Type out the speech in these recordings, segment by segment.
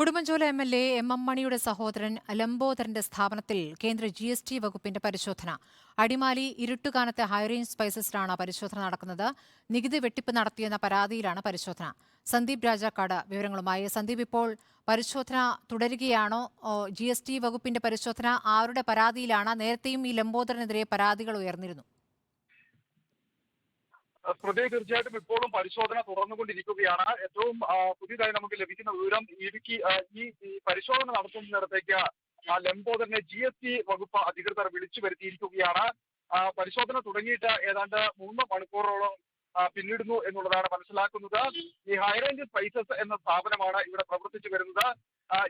Udumbanchola M L A M M മണിയുടെ സഹോദരൻ ലംബോദരന്റെ സ്ഥാപനത്തിൽ കേന്ദ്ര ജി എസ് ടി വകുപ്പിന്റെ പരിശോധന. അടിമാലി ഇരുട്ടുകാനത്തെ ഹൈറേഞ്ച് സ്പൈസസിലാണ് പരിശോധന നടക്കുന്നത്. നികുതി വെട്ടിപ്പ് നടത്തിയെന്ന പരാതിയിലാണ് പരിശോധന. സന്ദീപ് രാജാക്കാട് വിവരങ്ങളുമായി. സന്ദീപ് ഇപ്പോൾ പരിശോധന തുടരുകയാണോ? ജി എസ് ടി വകുപ്പിന്റെ പരിശോധന ആരുടെ പരാതിയിലാണ്? നേരത്തെയും ഈ ലംബോദരനെതിരെ പരാതികൾ ഉയർന്നിരുന്നു. സ്മൃതി തീർച്ചയായിട്ടും ഇപ്പോഴും പരിശോധന തുടർന്നുകൊണ്ടിരിക്കുകയാണ്. ഏറ്റവും പുതിയതായി നമുക്ക് ലഭിക്കുന്ന വിവരം ഇടുക്കി ഈ ഈ പരിശോധന നടത്തുന്നിടത്തേക്ക് ആ, ലംബോദരനെ ജി എസ് ടി വകുപ്പ് അധികൃതർ വിളിച്ചു വരുത്തിയിരിക്കുകയാണ്. പരിശോധന തുടങ്ങിയിട്ട് ഏതാണ്ട് മൂന്ന് മണിക്കൂറോളം പിന്നിടുന്നു എന്നുള്ളതാണ് മനസ്സിലാക്കുന്നത്. ഈ ഹൈറേഞ്ച് സ്പൈസസ് എന്ന സ്ഥാപനമാണ് ഇവിടെ പ്രവർത്തിച്ചു വരുന്നത്.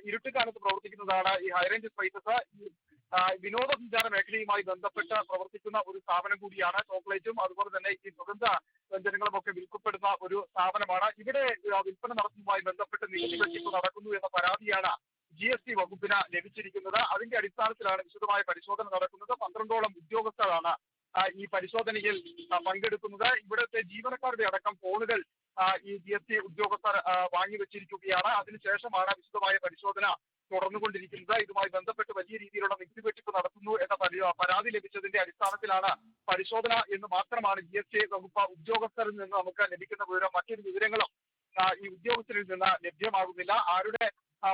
ഇരുട്ടുകാലത്ത് പ്രവർത്തിക്കുന്നതാണ് ഈ ഹൈറേഞ്ച് സ്പൈസസ് ഈ വിനോദസഞ്ചാര മേഖലയുമായി ബന്ധപ്പെട്ട് പ്രവർത്തിക്കുന്ന ഒരു സ്ഥാപനം കൂടിയാണ് ചോക്ലേറ്റും അതുപോലെ തന്നെ ഈ സുഗന്ധ വ്യഞ്ജനങ്ങളും ഒക്കെ വിൽക്കപ്പെടുന്ന ഒരു സ്ഥാപനമാണ്. ഇവിടെ വിൽപ്പന നടത്തുന്നതുമായി ബന്ധപ്പെട്ട് നികുതി വെട്ടിപ്പ് നടക്കുന്നു എന്ന പരാതിയാണ് ജി എസ് ടി വകുപ്പിന് ലഭിച്ചിരിക്കുന്നത്. അതിന്റെ അടിസ്ഥാനത്തിലാണ് വിശദമായ പരിശോധന നടക്കുന്നത്. പന്ത്രണ്ടോളം ഉദ്യോഗസ്ഥരാണ് ഈ പരിശോധനയിൽ പങ്കെടുക്കുന്നത്. ഇവിടുത്തെ ജീവനക്കാരുടെ അടക്കം ഫോണുകൾ ഈ ജി എസ് ടി ഉദ്യോഗസ്ഥർ വാങ്ങിവെച്ചിരിക്കുകയാണ് അതിനുശേഷമാണ് വിശദമായ പരിശോധന തുടർന്നുകൊണ്ടിരിക്കുന്നത്. ഇതുമായി ബന്ധപ്പെട്ട് വലിയ രീതിയിലുള്ള നികുതി വെട്ടിപ്പ് നടത്തുന്നു എന്ന പരാതി ലഭിച്ചതിന്റെ അടിസ്ഥാനത്തിലാണ് പരിശോധന എന്ന് മാത്രമാണ് ജി എസ് ടി വകുപ്പ് ഉദ്യോഗസ്ഥരിൽ നിന്ന് നമുക്ക് ലഭിക്കുന്ന വിവരം. മറ്റൊരു വിവരങ്ങളും ഈ ഉദ്യോഗസ്ഥരിൽ നിന്ന് ലഭ്യമാകുന്നില്ല. ആരുടെ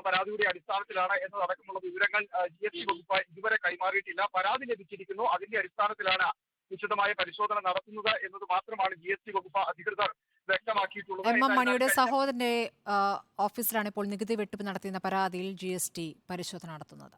പരാതിയുടെ അടിസ്ഥാനത്തിലാണ് എന്നതടക്കമുള്ള വിവരങ്ങൾ ജി എസ് ടി വകുപ്പ് ഇതുവരെ കൈമാറിയിട്ടില്ല. പരാതി ലഭിച്ചിരിക്കുന്നു. അതിന്റെ അടിസ്ഥാനത്തിലാണ് വിശദമായ പരിശോധന നടത്തുന്നത് എന്നത് മാത്രമാണ് ജി എസ് ടി വകുപ്പ് അധികൃതർ വ്യക്തമാക്കിയിട്ടുള്ളത്. എം എം മണിയുടെ സഹോദരന്റെ ഓഫീസിലാണ് ഇപ്പോൾ നികുതി വെട്ടിപ്പ് നടത്തിയെന്ന പരാതിയിൽ ജി എസ് ടി പരിശോധന നടത്തുന്നത്.